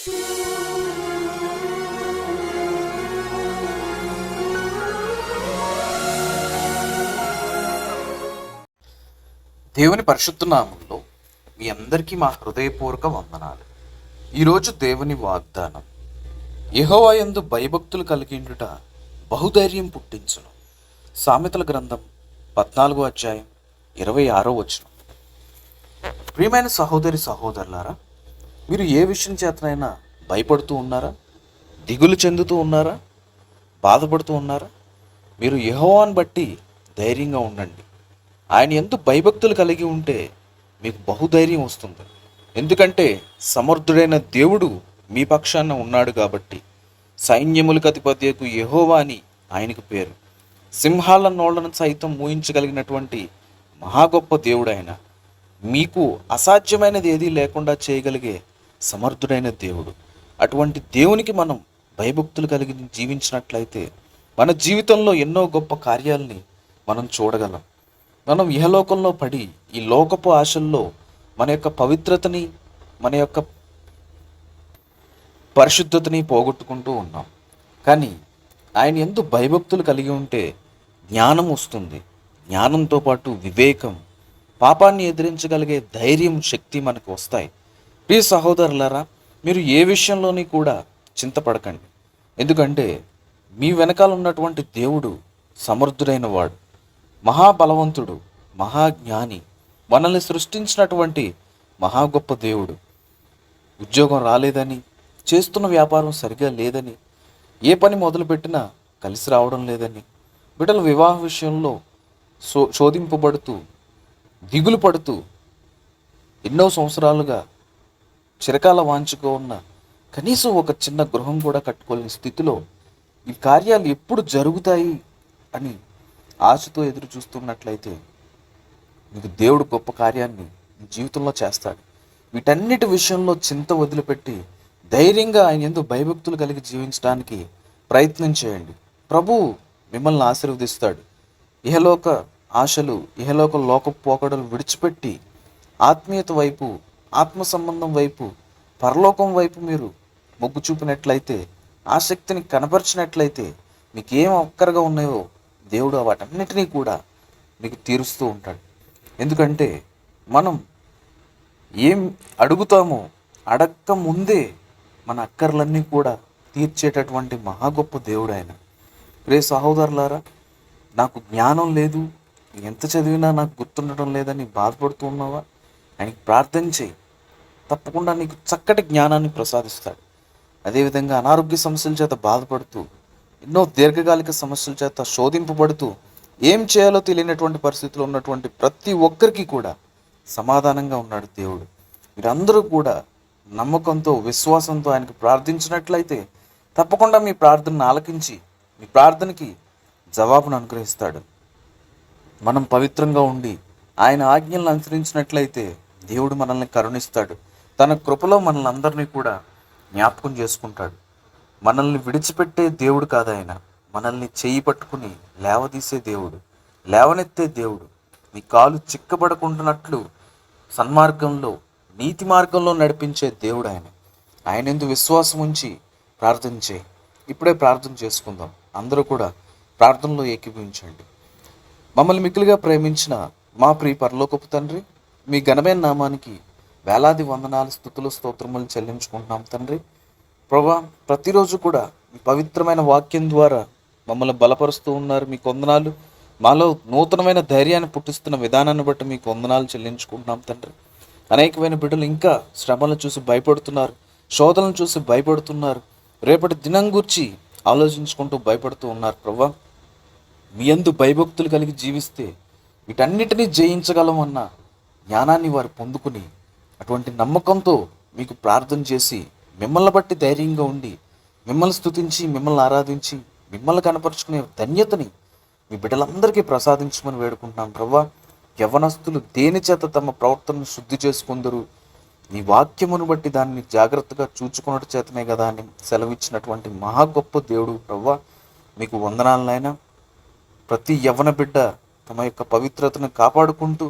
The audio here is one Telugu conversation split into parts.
దేవుని పరిశుద్ధ నామంలో మీ అందరికీ మా హృదయపూర్వక వందనాలు. ఈరోజు దేవుని వాగ్దానం యహోవాయందు భయభక్తులు కలిగిండుట బహుధైర్యం పుట్టించును. సామెతల గ్రంథం పద్నాలుగో అధ్యాయం ఇరవై ఆరో వచనం. ప్రియమైన సహోదరి సహోదరులారా మీరు ఏ విషయం చేతనైనా భయపడుతూ ఉన్నారా? దిగులు చెందుతూ ఉన్నారా? బాధపడుతూ ఉన్నారా? మీరు యహోవాన్ బట్టి ధైర్యంగా ఉండండి. ఆయన ఎందు భయభక్తులు కలిగి ఉంటే మీకు బహుధైర్యం వస్తుంది. ఎందుకంటే సమర్థుడైన దేవుడు మీ పక్షాన ఉన్నాడు కాబట్టి సైన్యములకు అధిపత్యకు యహోవా అని ఆయనకు పేరు. సింహాల నోళ్ళను సైతం ఊహించగలిగినటువంటి మహా గొప్ప దేవుడు ఆయన మీకు అసాధ్యమైనది ఏదీ లేకుండా చేయగలిగే సమర్థుడైన దేవుడు. అటువంటి దేవునికి మనం భయభక్తులు కలిగి జీవించినట్లయితే మన జీవితంలో ఎన్నో గొప్ప కార్యాలని మనం చూడగలం. మనం ఇహలోకంలో పడి ఈ లోకపు ఆశల్లో మన యొక్క పవిత్రతని మన యొక్క పరిశుద్ధతని పోగొట్టుకుంటూ ఉన్నాం. కానీ ఆయన ఎందు భయభక్తులు కలిగి ఉంటే జ్ఞానం వస్తుంది. జ్ఞానంతో పాటు వివేకం పాపాన్ని ఎదిరించగలిగే ధైర్యం శక్తి మనకు వస్తాయి. ప్రియ సహోదరులారా మీరు ఏ విషయంలోని కూడా చింతపడకండి. ఎందుకంటే మీ వెనకాల ఉన్నటువంటి దేవుడు సమర్థుడైన వాడు మహాబలవంతుడు మహాజ్ఞాని మనల్ని సృష్టించినటువంటి మహా గొప్ప దేవుడు. ఉద్యోగం రాలేదని చేస్తున్న వ్యాపారం సరిగా లేదని ఏ పని మొదలుపెట్టినా కలిసి రావడం లేదని బిడ్డల వివాహ విషయంలో సో శోధింపబడుతూ దిగులు పడుతూ ఎన్నో సంవత్సరాలుగా చిరకాల వాంచుకో ఉన్న కనీసం ఒక చిన్న గృహం కూడా కట్టుకోలేని స్థితిలో ఈ కార్యాలు ఎప్పుడు జరుగుతాయి అని ఆశతో ఎదురు చూస్తున్నట్లయితే మీకు దేవుడు గొప్ప కార్యాన్ని జీవితంలో చేస్తాడు. వీటన్నిటి విషయంలో చింత వదిలిపెట్టి ధైర్యంగా ఆయన ఎందుకు భయభక్తులు కలిగి జీవించడానికి ప్రయత్నం చేయండి. ప్రభు మిమ్మల్ని ఆశీర్వదిస్తాడు. ఇహలోక ఆశలు ఇహలోక లోక పోకడలు విడిచిపెట్టి ఆత్మీయత వైపు ఆత్మ సంబంధం వైపు పరలోకం వైపు మీరు మొగ్గు చూపినట్లయితే ఆసక్తిని కనపరిచినట్లయితే మీకు ఏం ఒక్కరుగా ఉన్నాయో దేవుడు వాటన్నిటినీ కూడా మీకు తీరుస్తూ ఉంటాడు. ఎందుకంటే మనం ఏం అడుగుతామో అడక్క ముందే మన అక్కర్లన్నీ కూడా తీర్చేటటువంటి మహా గొప్ప దేవుడు ఆయన. రే సహోదరులారా నాకు జ్ఞానం లేదు ఎంత చదివినా నాకు గుర్తుండటం లేదని బాధపడుతూ ఉన్నావా? ఆయనకి ప్రార్థన చేయి. తప్పకుండా నీకు చక్కటి జ్ఞానాన్ని ప్రసాదిస్తాడు. అదేవిధంగా అనారోగ్య సమస్యల చేత బాధపడుతూ ఎన్నో దీర్ఘకాలిక సమస్యల చేత శోధింపబడుతూ ఏం చేయాలో తెలియనటువంటి పరిస్థితిలో ఉన్నటువంటి ప్రతి ఒక్కరికి కూడా సమాధానంగా ఉన్నాడు దేవుడు. మీరందరూ కూడా నమ్మకంతో విశ్వాసంతో ఆయనకు ప్రార్థించినట్లయితే తప్పకుండా మీ ప్రార్థనను ఆలకించి మీ ప్రార్థనకి జవాబును అనుగ్రహిస్తాడు. మనం పవిత్రంగా ఉండి ఆయన ఆజ్ఞలను అనుసరించినట్లయితే దేవుడు మనల్ని కరుణిస్తాడు. తన కృపలో మనల్ని అందరినీ కూడా జ్ఞాపకం చేసుకుంటాడు. మనల్ని విడిచిపెట్టే దేవుడు కాదు ఆయన. మనల్ని చేయి పట్టుకుని లేవదీసే దేవుడు లేవనెత్తే దేవుడు. మీ కాలు చిక్కబడకుంటున్నట్లు సన్మార్గంలో నీతి మార్గంలో నడిపించే దేవుడు ఆయన. ఆయన ఎందు విశ్వాసం ఉంచి ప్రార్థన ఇప్పుడే ప్రార్థన చేసుకుందాం. అందరూ కూడా ప్రార్థనలో ఏకీభవించండి. మమ్మల్ని మిక్కులుగా ప్రేమించిన మా ప్రియ పరలోకపు తండ్రి మీ ఘనమైన నామానికి వేలాది వందనాలు స్థుతులు స్తోత్రములు చెల్లించుకుంటున్నాం తండ్రి. ప్రభా ప్రతిరోజు కూడా మీ పవిత్రమైన వాక్యం ద్వారా మమ్మల్ని బలపరుస్తూ ఉన్నారు. మీ కొందనాలు మాలో నూతనమైన ధైర్యాన్ని పుట్టిస్తున్న విధానాన్ని బట్టి మీకు వందనాలు చెల్లించుకుంటున్నాం తండ్రి. అనేకమైన బిడ్డలు ఇంకా శ్రమలను చూసి భయపడుతున్నారు. శోధనలు చూసి భయపడుతున్నారు. రేపటి దినం గురించి ఆలోచించుకుంటూ భయపడుతూ ఉన్నారు ప్రభా. మీ యందు భయభక్తులు కలిగి జీవిస్తే వీటన్నిటినీ జయించగలమన్న జ్ఞానాన్ని వారు పొందుకుని అటువంటి నమ్మకంతో మీకు ప్రార్థన చేసి మిమ్మల్ని బట్టి ధైర్యంగా ఉండి మిమ్మల్ని స్థుతించి మిమ్మల్ని ఆరాధించి మిమ్మల్ని కనపరుచుకునే ధన్యతని మీ బిడ్డలందరికీ ప్రసాదించమని వేడుకుంటున్నాం ప్రవ్వా. యవనస్తులు దేని చేత తమ ప్రవర్తనను శుద్ధి చేసుకుందరు? నీ వాక్యమును బట్టి దాన్ని జాగ్రత్తగా చూచుకున్నట్టు చేతనే కదా అని సెలవిచ్చినటువంటి మహా గొప్ప దేవుడు ప్రవ్వా. మీకు వందనాలనైనా ప్రతి యవ్వన బిడ్డ తమ యొక్క పవిత్రతను కాపాడుకుంటూ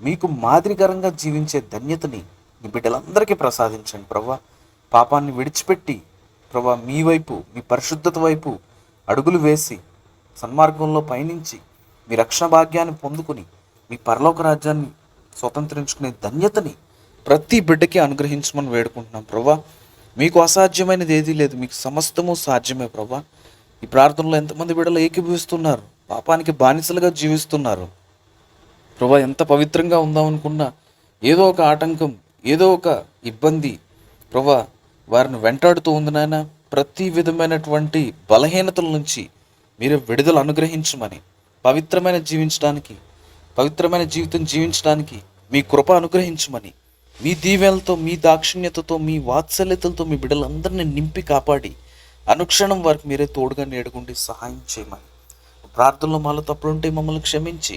మీకు మాదిరికరంగా జీవించే ధన్యతని మీ బిడ్డలందరికీ ప్రసాదించండి ప్రభా పాపాన్ని విడిచిపెట్టి ప్రభా మీ వైపు మీ పరిశుద్ధత వైపు అడుగులు వేసి సన్మార్గంలో పయనించి మీ రక్షణ భాగ్యాన్ని పొందుకుని మీ పరలోక రాజ్యాన్ని స్వతంత్రించుకునే ధన్యతని ప్రతి బిడ్డకి అనుగ్రహించమని వేడుకుంటున్నాం ప్రభా మీకు అసాధ్యమైనది ఏదీ లేదు మీకు సమస్తము సాధ్యమే ప్రభా ఈ ప్రార్థనలో ఎంతమంది బిడ్డలు ఏకీభవిస్తున్నారు పాపానికి బానిసలుగా జీవిస్తున్నారు. ప్రభా ఎంత పవిత్రంగా ఉందామనుకున్నా ఏదో ఒక ఆటంకం ఏదో ఒక ఇబ్బంది. ప్రభా వారిని వెంటాడుతూ ఉంది నాయన ప్రతి విధమైనటువంటి బలహీనతల నుంచి మీరు విడుదల అనుగ్రహించమని పవిత్రమైన జీవించడానికి పవిత్రమైన జీవితం జీవించడానికి మీ కృప అనుగ్రహించమని మీ దీవెనలతో మీ దాక్షిణ్యతతో మీ వాత్సల్యతలతో మీ బిడ్డలందరినీ నింపి కాపాడి అనుక్షణం వారికి మీరే తోడుగా నేడుకుండి సహాయం చేయమని ప్రార్థనలో మాలో తప్పులుంటే మమ్మల్ని క్షమించి